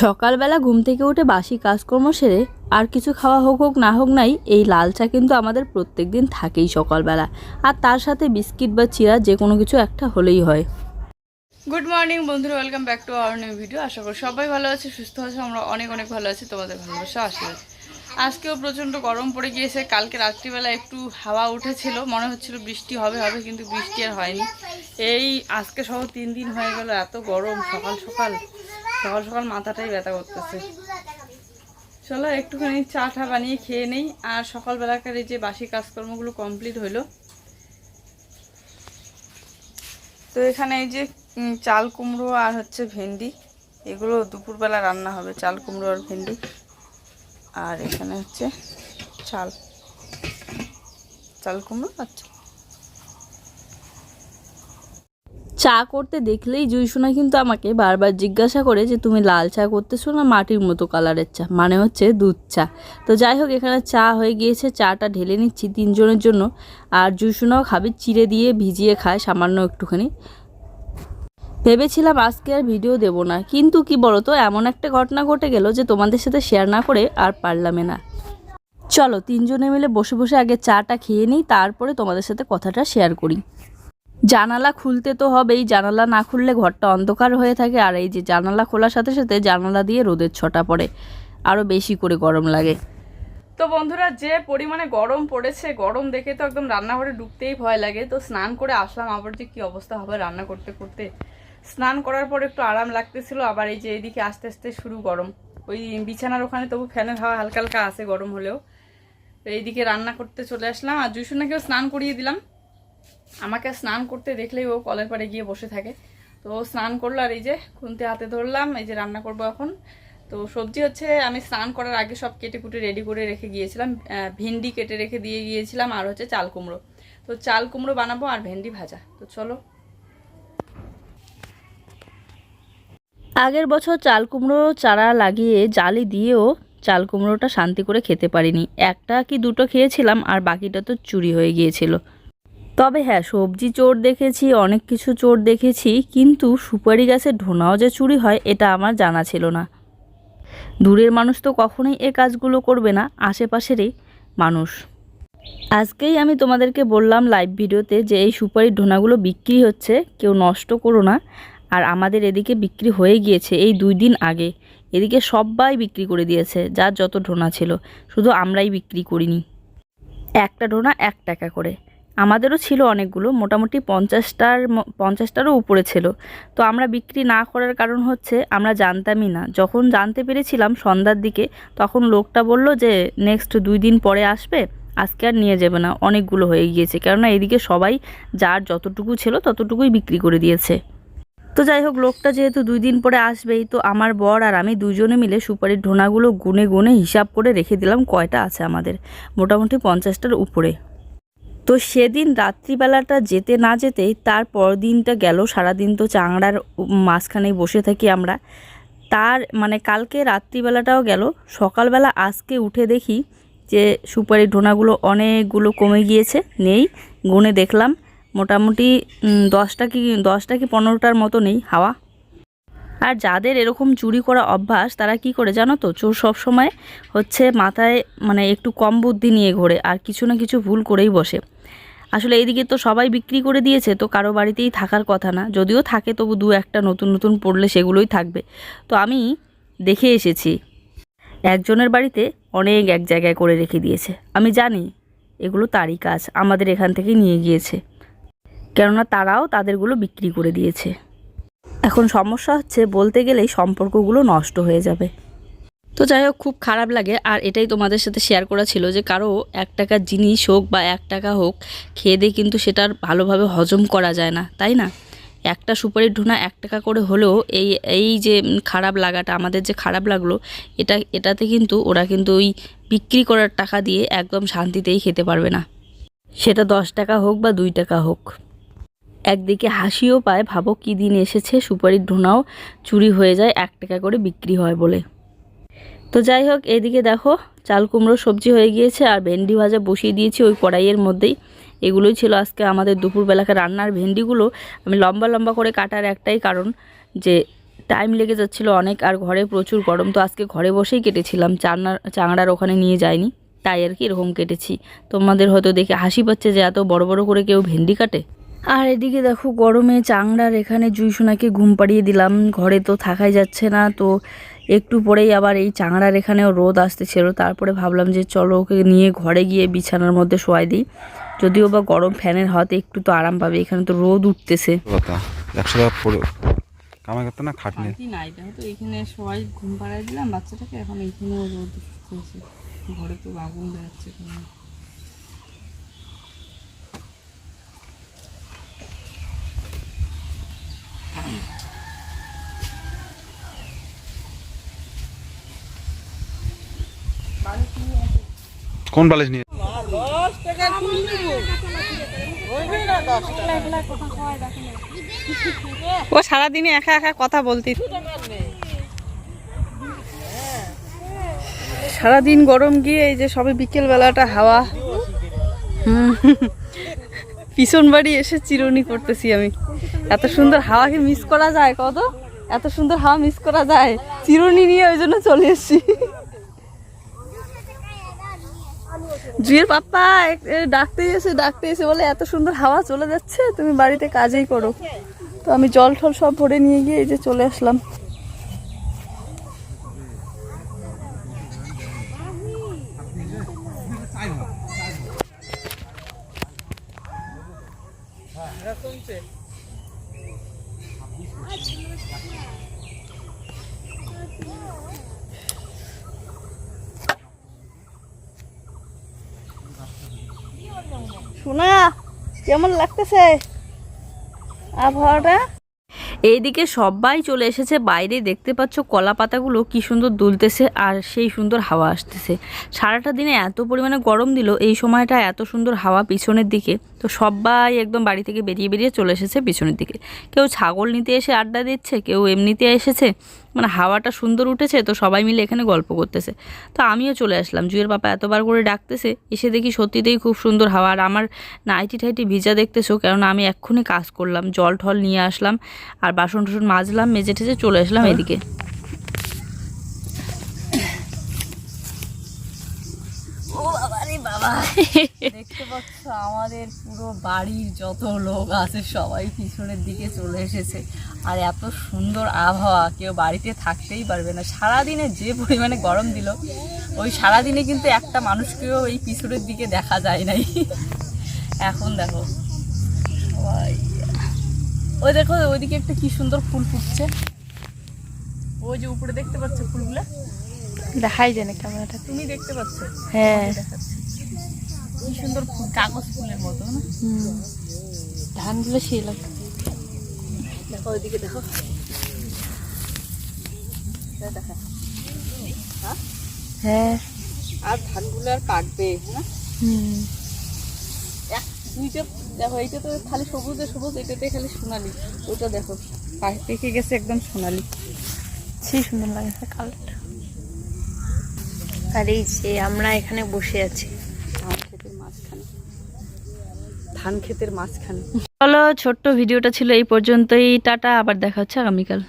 সকালবেলা ঘুম থেকে উঠে বাসি কাজকর্ম সেরে আর কিছু খাওয়া হোক হোক না হোক নাই, এই লাল চা কিন্তু আমাদের প্রত্যেক দিন থাকেই সকালবেলা। আর তার সাথে বিস্কিট বা চিরা যে কোনো কিছু একটা হলেই হয়। গুড মর্নিং বন্ধুরা welcome back to our new video আশা করি সবাই ভালো আছে, সুস্থ আছে, আমরা অনেক অনেক ভালো আছি, তোমাদের ভালোবাসা, আশীর্বাদ। আজকেও প্রচণ্ড গরম পড়ে গিয়েছে, কালকে রাত্রিবেলা একটু হাওয়া উঠেছিল, মনে হচ্ছিল বৃষ্টি হবে হবে, কিন্তু বৃষ্টি আর হয়নি। এই আজকে সহ তিন দিন হয়ে গেল, এত গরম, সকাল সকাল। সকাল সকাল মাথাটাই ব্যথা করতেছে। চলো একটুখানি চা টা বানিয়ে খেয়ে নেই। আর সকালবেলাকার এই যে বাসি কাজকর্মগুলো কমপ্লিট হইল। তো এখানে এই যে চাল কুমড়ো আর হচ্ছে ভেন্ডি। এগুলো দুপুরবেলা রান্না হবে, চাল কুমড়ো আর ভেন্ডি। আর এখানে হচ্ছে চাল। চাল কুমড়ো আচ্ছা চা করতে দেখলেই জুইসোনা কিন্তু আমাকে বারবার জিজ্ঞাসা করে যে, তুমি লাল চা করতেছো না মাটির মতো কালারের চা? মানে হচ্ছে দুধ চা। তো যাই হোক, এখানে চা হয়ে গিয়েছে, চাটা ঢেলে নিচ্ছি তিনজনের জন্য। আর জুইসোনাও খাবে, চিড়ে দিয়ে ভিজিয়ে খায় সামান্য একটুখানি। ভেবেছিলাম আজকে আর ভিডিও দেব না, কিন্তু কি বলো তো এমন একটা ঘটনা ঘটে গেল যে তোমাদের সাথে শেয়ার না করে আর পারলামে না। চলো, তিনজনে মিলে বসে বসে আগে চাটা খেয়ে নিই, তারপরে তোমাদের সাথে কথাটা শেয়ার করি। জানালা খুলতে তো হবেই, জানালা না খুললে ঘরটা অন্ধকার হয়ে থাকে। আর এই যে জানালা খোলার সাথে সাথে জানালা দিয়ে রোদের ছটা পড়ে আরও বেশি করে গরম লাগে। তো বন্ধুরা, যে পরিমাণে গরম পড়েছে, গরম দেখে তো একদম রান্নাঘরে ঢুকতেই ভয় লাগে। তো স্নান করে আসলাম, আবার যে কি অবস্থা হবে রান্না করতে করতে। স্নান করার পর একটু আরাম লাগতেছিল, আবার এই যে এইদিকে আস্তে আস্তে শুরু গরম। ওই বিছানার ওখানে তবু ফ্যানের হাওয়া হালকা হালকা আসে গরম হলেও। তো এইদিকে রান্না করতে চলে আসলাম, আর জুসুনাকেও স্নান করিয়ে দিলাম। আমাকে স্নান করতে দেখলেই ও কলের পাড়ে গিয়ে বসে থাকে। তো স্নান করল আর এই যে খুন্তি হাতে ধরলাম, এই যে রান্না করব এখন। তো সবজি হচ্ছে, আমি স্নান করার আগে সব কেটে কুটে রেডি করে রেখে গিয়েছিলাম। ভেন্ডি কেটে রেখে দিয়ে গিয়েছিলাম আর হচ্ছে চাল কুমড়ো। তো চাল কুমড়ো বানাবো আর ভেন্ডি ভাজা। তো চলো। আগের বছর চাল কুমড়ো চারা লাগিয়ে জালি দিয়েও চাল কুমড়োটা শান্তি করে খেতে পারিনি। একটা কি দুটো খেয়েছিলাম আর বাকিটা তো চুরি হয়ে গিয়েছিল। তবে হ্যাঁ সবজি চোর দেখেছি, অনেক কিছু চোর দেখেছি, কিন্তু সুপারি গাছের ঢোনাও যে চুরি হয়, এটা আমার জানা ছিল না। দূরের মানুষ তো কখনোই এ কাজগুলো করবে না, আশেপাশেরই মানুষ। আজকেই আমি তোমাদেরকে বললাম লাইভ ভিডিওতে যে এই সুপারির ঢোনাগুলো বিক্রি হচ্ছে, কেউ নষ্ট করো না। আর আমাদের এদিকে বিক্রি হয়ে গিয়েছে এই দুই দিন আগে। এদিকে সবাই বিক্রি করে দিয়েছে, যার যত ঢোনা ছিল। শুধু আমরাই বিক্রি করিনি। একটা ঢোনা এক টাকা করে। আমাদেরও ছিল অনেকগুলো, মোটামুটি পঞ্চাশটার পঞ্চাশটারও উপরে ছিল। তো আমরা বিক্রি না করার কারণ হচ্ছে আমরা জানতামই না। যখন জানতে পেরেছিলাম সন্ধ্যার দিকে, তখন লোকটা বলল যে, নেক্সট দুই দিন পরে আসবে, আজকে আর নিয়ে যাবে না। অনেকগুলো হয়ে গিয়েছে। কেননা এদিকে সবাই যার যতটুকু ছিল ততটুকুই বিক্রি করে দিয়েছে। তো যাই হোক, লোকটা যেহেতু দুই দিন পরে আসবেই, তো আমার বর আর আমি দুজনে মিলে সুপারির ঢোনাগুলো গুনে গুনে হিসাব করে রেখে দিলাম কয়টা আছে আমাদের। মোটামুটি পঞ্চাশটার উপরে। তো সেদিন রাত্রিবেলাটা যেতে না যেতেই তার দিনটা গেল। সারাদিন তো চাংড়ার মাঝখানেই বসে থাকি আমরা। তার মানে কালকে রাত্রিবেলাটাও গেল। সকালবেলা আজকে উঠে দেখি যে সুপারি ঢোনাগুলো অনেকগুলো কমে গিয়েছে। নেই, গুনে দেখলাম। মোটামুটি দশটা কি দশটা কি পনেরোটার মতো নেই হাওয়া। আর যাদের এরকম চুরি করা অভ্যাস, তারা কি করে জানো তো? চোর সবসময় হচ্ছে মাথায় মানে একটু কম বুদ্ধি নিয়ে ঘোরে। আর কিছু না কিছু ভুল করেই বসে। আসলে এইদিকে তো সবাই বিক্রি করে দিয়েছে, তো কারও বাড়িতেই থাকার কথা না। যদিও থাকে, তবু দু একটা নতুন নতুন পড়লে সেগুলোই থাকবে। তো আমি দেখে এসেছি। একজনের বাড়িতে অনেক এক জায়গায় করে রেখে দিয়েছে। আমি জানি, এগুলো তারই কাজ, আমাদের এখান থেকে নিয়ে গিয়েছে। কেননা তারাও তাদেরগুলো বিক্রি করে দিয়েছে। এখন সমস্যা হচ্ছে, বলতে গেলেই সম্পর্কগুলো নষ্ট হয়ে যাবে। তো যাই হোক, খুব খারাপ লাগে। আর এটাই তোমাদের সাথে শেয়ার করা ছিল যে কারও এক টাকার জিনিস হোক বা এক টাকা হোক, খেয়ে দিয়ে কিন্তু সেটার ভালোভাবে হজম করা যায় না, তাই না? একটা সুপারির ঢোনা এক টাকা করে হলেও এই এই যে খারাপ লাগাটা, আমাদের যে খারাপ লাগল, এটা, এটাতে কিন্তু ওরা কিন্তু ওই বিক্রি করার টাকা দিয়ে একদম শান্তিতেই খেতে পারবে না। সেটা দশ টাকা হোক বা দুই টাকা হোক। একদিকে হাসিও পায়, ভাবো কী দিন এসেছে, সুপারির ঢোনাও চুরি হয়ে যায়, এক টাকা করে বিক্রি হয় বলে। তো যাই হোক, এদিকে দেখো, চাল কুমড়ো সবজি হয়ে গিয়েছে আর ভেন্ডি ভাজা বসিয়ে দিয়েছি ওই কড়াইয়ের মধ্যেই। এগুলোই ছিল আজকে আমাদের দুপুরবেলাকার রান্নার ভেন্ডিগুলো। আমি লম্বা লম্বা করে কাটার একটাই কারণ যে টাইম লেগে যাচ্ছিল অনেক আর ঘরে প্রচুর গরম। তো আজকে ঘরে বসেই কেটেছিলাম চাংড়ার চাংড়ার ওখানে নিয়ে যায়নি তাই আর কি এরকম কেটেছি। তোমাদের হয়তো দেখে হাসি পাচ্ছে যে এত বড় বড় করে কেউ ভেন্ডি কাটে। আর এদিকে দেখো, গরমে চাংড়ার এখানে জুইসোনাকে ঘুম পাড়িয়ে দিলাম। ঘরে তো থাকাই যাচ্ছে না, তো একটু পরেই আবার এই চাংড়ার এখানেও রোদ আসতেছিল। তারপরে ভাবলাম যে চলো ওকে নিয়ে ঘরে গিয়ে বিছানার মধ্যে শোয়াই দিই। যদিও বা গরম ফ্যানের হাতে একটু তো আরাম পাবে এখানে তো রোদ উঠতেছে। একশো টাকা পড়ে কামাই করতে না খাটনি? তো এখানে সবাই ঘুম পাড়াই দিলাম বাচ্চাটাকে এখন এইখানেও রোদ ঘরে তো আগুন বেড়াচ্ছে কোনো বালিশ নিয়ে? ও সারাদিনে একা একা কথা বলতে সারাদিন গরম গিয়ে এই যে সবে বিকেল বেলাটা হাওয়া পিছন বাড়ি এসে চিরুনি করতেছি আমি। এত সুন্দর হাওয়াকে মিস করা যায়, কত? এত সুন্দর হাওয়া মিস করা যায়। চিরুনি নিয়ে ওই জন্য চলে এসেছি। জুয়ের পাপ্পা ডাকতে এসে ডাকতে এসে বলে, এত সুন্দর হাওয়া চলে যাচ্ছে, তুমি বাড়িতে কাজেই করো। তো আমি জল টল সব ভরে নিয়ে গিয়ে এই যে চলে আসলাম। শোনা, কেমন লাগতেছে আবহাওয়াটা? এইদিকে সবাই চলে এসেছে, বাইরে দেখতে পাচ্ছ কলা পাতাগুলো কি সুন্দর দুলতেছে আর সেই সুন্দর হাওয়া আসতেছে। সারাটা দিনে এত পরিমাণে গরম দিল, এই সময়টা এত সুন্দর হাওয়া পিছনের দিকে। তো সবাই একদম বাড়ি থেকে বেরিয়ে বেরিয়ে চলে এসেছে পিছনের দিকে। কেউ ছাগল নিতে এসে আড্ডা দিচ্ছে, কেউ এমনিতে এসেছে। মানে হাওয়াটা সুন্দর উঠেছে তো সবাই মিলে এখানে গল্প করতেছে। তো আমিও চলে আসলাম। জুয়ের পাপা এতবার করে ডাকতেছে এসে দেখি সত্যিতেই খুব সুন্দর হাওয়া। আর আমার নাইটি ঠাইটি ভিজা দেখতেছো কেননা আমি এক্ষুনি কাজ করলাম জল ঠল নিয়ে আসলাম আর বাসন টাসন মাজলাম মেজে ঠেজে চলে আসলাম এদিকে। দেখতে পাচ্ছ আমাদের পুরো বাড়ির যত লোক আছে সবাই পিছনের দিকে চলে এসেছে। আর এত সুন্দর আবহাওয়া কেউ বাড়িতে থাকতেই পারবে না। সারাদিনে যে পরিমাণে গরম দিল ওই সারাদিনে কিন্তু একটা মানুষকেও এই পিছনের দিকে দেখা যায় নাই। এখন দেখো সবাই। ওই দেখো ওইদিকে একটা কি সুন্দর ফুল ফুটছে। ওই যে উপরে দেখতে পাচ্ছ ফুলগুলা? দেখাই যায় না ক্যামেরাটা। তুমি দেখতে পাচ্ছ? হ্যাঁ। দেখাচ্ছি। কি সুন্দর ফুল কাগজ ফুলের মতো না? ধানগুলো সেই লাগে দেখো ওইদিকে দেখো। দেখা। হ্যাঁ? আর ধানগুলো আর হ্যাঁ হুম। এক দুইটা দেখো এইটা তো খালি সবুজে সবুজ এটাতে খালি সোনালি। ওটা দেখো পাশ পেকে গেছে একদম সোনালি। সেই সুন্দর লাগছে কালারটা। আর এই যে আমরা এখানে বসে আছি ধান ক্ষেতের মাঝখানে ধান ক্ষেতের মাঝখানে। চলো ছোট্ট ভিডিওটা ছিল এই পর্যন্তই। টাটা আবার দেখা হচ্ছে আগামীকাল।